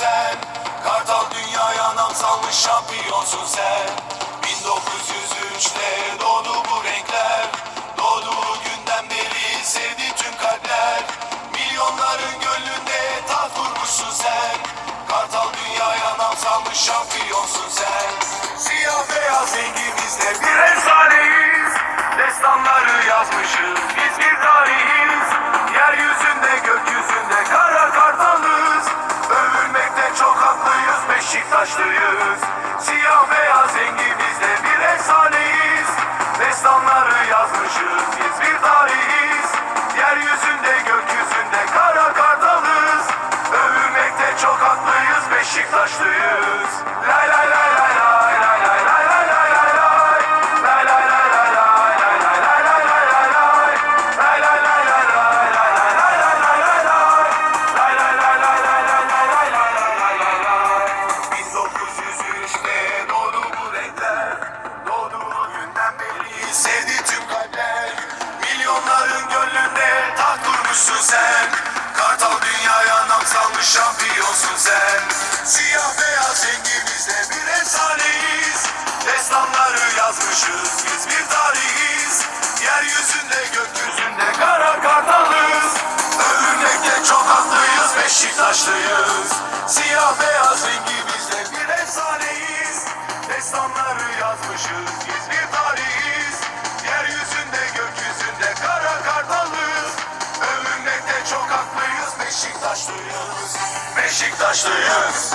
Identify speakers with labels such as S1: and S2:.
S1: sen. Kartal dünyaya nam salmış şampiyonsun sen. 1903'te doğdu bu renkler. Doğduğu günden beri sevdi tüm kalpler. Milyonların gönlünde taht kurmuşsun sen. Kartal dünyaya nam salmış şampiyonsun sen. Siyah beyaz rengimizde bir Beşiktaşlıyız Siyah beyaz rengimizle bir efsaneyiz. Destanları yazmışız biz bir tarihiz. Yeryüzünde gökyüzünde kara kartalız. Övülmekte çok haklıyız Beşiktaşlıyız. Lay lay kurmuşsun sen Kartal dünyaya nam salmış şampiyonsun sen. Siyah beyaz rengimizle bir efsaneyiz. Destanları yazmışız biz bir tarihiz. Yeryüzünde gökyüzünde kara kartalız. Övülmekte çok haklıyız Beşiktaşlıyız. Siyah beyaz rengimizle bir efsaneyiz. Destanları yazmışız Beşiktaşlıyız. Beşiktaşlıyız